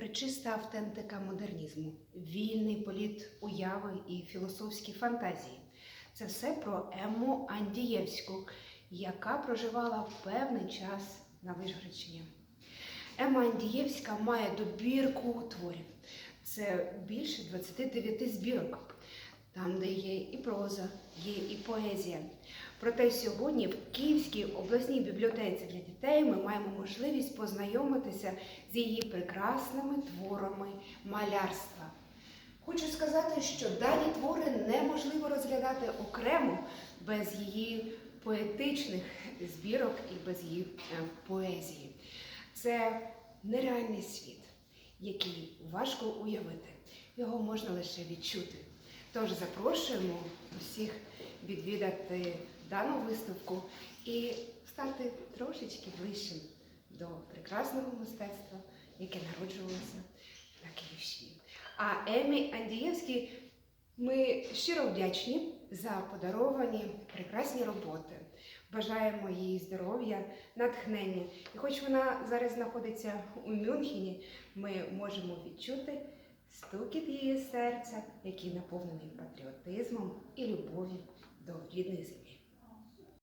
причиста автентика модернізму, вільний політ уяви і філософські фантазії. Це все про Емму Андієвську, яка проживала певний час на Вишгородщині. Емма Андієвська має добірку творів. Це більше 29 збірок, там, де є і проза, є і поезія. Проте сьогодні в Київській обласній бібліотеці для дітей ми маємо можливість познайомитися з її прекрасними творами малярства. Хочу сказати, що дані твори неможливо розглядати окремо без її поетичних збірок і без її е, поезії. Це нереальний світ, який важко уявити. Його можна лише відчути. Тож запрошуємо усіх відвідати дану виставку і стати трошечки ближчим до прекрасного мистецтва, яке народжувалося на Київщині. А Емі Андієвській ми щиро вдячні за подаровані прекрасні роботи. Бажаємо їй здоров'я, натхнення. І хоч вона зараз знаходиться у Мюнхені, ми можемо відчути стукіт її серця, який наповнений патріотизмом і любов'ю до рідної землі.